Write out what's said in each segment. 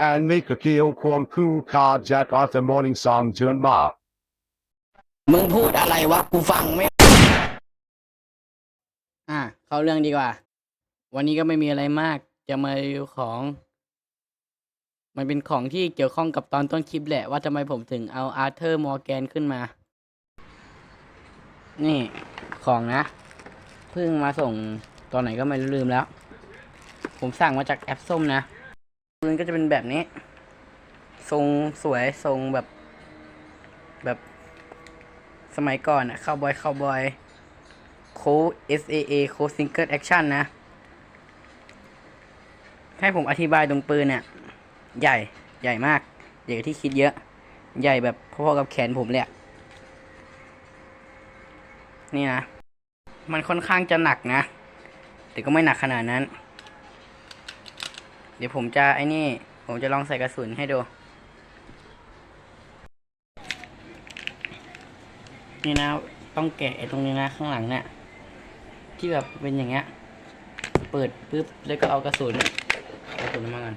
and make a deal from cool car jack off the morning sun turn mark. มึงพูดอะไรวะกูฟังไม่ อะ เข้าเรื่องดีกว่า วันนี้ก็ไม่มีอะไรมาก จะมารีวิวของ มันเป็นของที่เกี่ยวข้องกับตอนต้นคลิปแหละ ว่าทำไมผมถึงเอาอาร์เธอร์มอร์แกนขึ้นมา นี่ของนะ เพิ่งมาส่งตอนไหนก็ไม่รู้ลืมแล้ว ผมสั่งมาจากแอปส้มนะ มันก็จะเป็นแบบนี้ ทรงสวยทรงแบบ แบบสมัยก่อนอะคาวบอยคาวบอยโค SAA โคซิงเกิลแอคชั่นนะ ให้ผมอธิบายตรงปืนเนี่ย ใหญ่ใหญ่มาก ใหญ่ที่คิดเยอะ ใหญ่แบบพอๆกับแขนผมเลยนี่นะ มันค่อนข้างจะหนักนะ แต่ก็ไม่หนักขนาดนั้น เดี๋ยวผมจะไอ้นี่ ผมจะลองใส่กระสุนให้ดู นี่นะ ต้องแกะไอ้ตรงนี้นะ ข้างหลังเนี่ยที่แบบเป็นอย่างเงี้ย เปิดปุ๊บ แล้วก็เอากระสุน กระสุนมาก่อน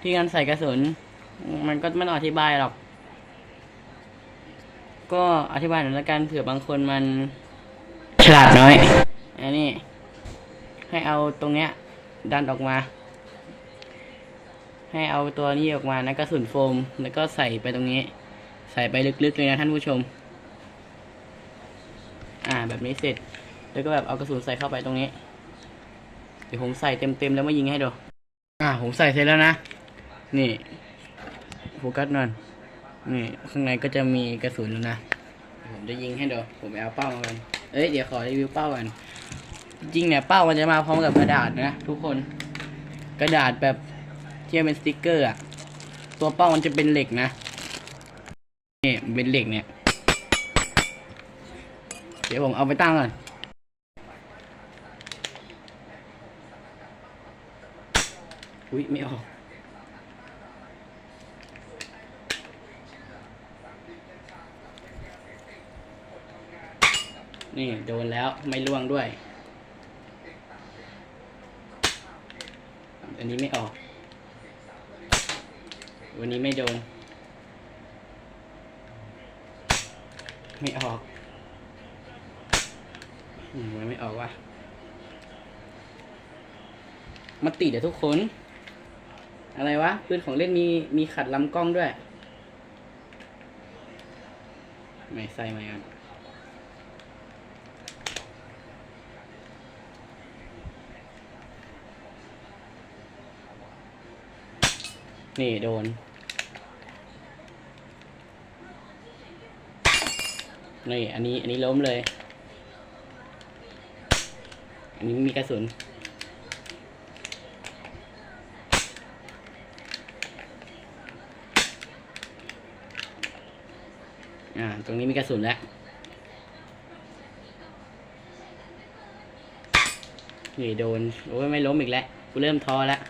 ที่การใส่กระสุน มันก็ไม่ต้องอธิบายหรอก ก็อธิบายหน่อยละกันเผื่อบางคนมัน ฉลาดน้อย อันนี้ ให้เอาตรงเนี้ย ดันออกมา ให้เอาตัวนี้ออกมานะกระสุนโฟม แล้วก็ใส่ไปตรงนี้ ใส่ไปลึกๆเลยนะท่านผู้ชม อ่าแบบนี้เสร็จ แล้วก็แบบเอากระสุนใส่เข้าไปตรงนี้ เดี๋ยวผมใส่เต็มๆแล้วมายิงให้ดูอ่าผมใส่เสร็จแล้วนะ นี่โฟกัสน่อยนี่ข้างในก็จะมีกระสุนแล้วนะผมจะยิงให้ดูผมเอาเป้ามากัน เอ้ย เดี๋ยวขอรีวิวเป้ากัน จริงเนี่ยเป้ามันจะมาพร้อมกับกระดาษนะทุกคน กระดาษแบบที่เป็นสติกเกอร์อะตัวเป้ามันจะเป็นเหล็กนะนี่เป็นเหล็กเนี่ย เดี๋ยวผมเอาไปตั้งก่อนอุ้ยไม่ออกนี่โดนแล้วไม่ล่วงด้วย อันนี้ไม่ออก วันนี้ไม่โดน ไม่ออกอืมมันไม่ออกว่ะมาติดเดี๋ยวทุกคน อะไรวะปืนของเล่นมีมีขัดลำกล้องด้วย ไม่ใส่ไมากัน นี่โดน นี่อันนี้อันนี้ล้มเลย อันนี้มีกระสุน อ่า ตรงนี้มีกระสุนแล้ว นี่โดน โอ้ยไม่ล้มอีกแล้ว กูเริ่มท้อแล้ว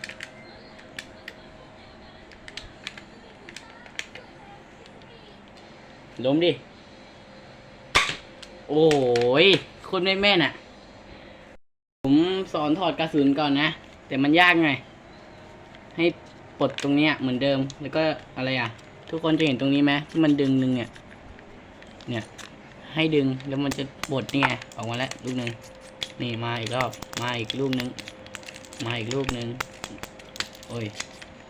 ล้มดิ โอ้ยคนไม่แม่นอะ ผมสอนถอดกระสุนก่อนนะ แต่มันยากไง ให้ปลดตรงเนี้ยเหมือนเดิม แล้วก็อะไรอะ ทุกคนจะเห็นตรงนี้ไหมที่มันดึงนึงเนี่ย เนี่ย ให้ดึงแล้วมันจะปลดนี่ไงออกมาแล้วลูกหนึ่งนี่มาอีกรอบ มาอีกลูกหนึ่งมาอีกลูกหนึ่งโอ้ย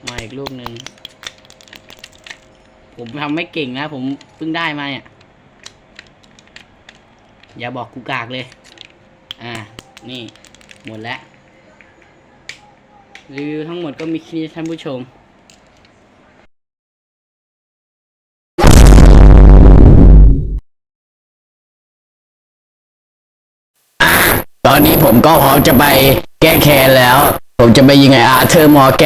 มาอีกลูกหนึ่ง ผมทำไม่เก่งนะ ผมเพิ่งได้มาเนี่ย อย่าบอกกูกากเลย อ่า นี่หมดแล้ว รีวิวทั้งหมดก็มีแค่นี้ท่านผู้ชมตอนนี้ผมก็พร้อมจะไปแก้แค้นแล้ว ผมจะไปยิงไออาเธอร์มอแก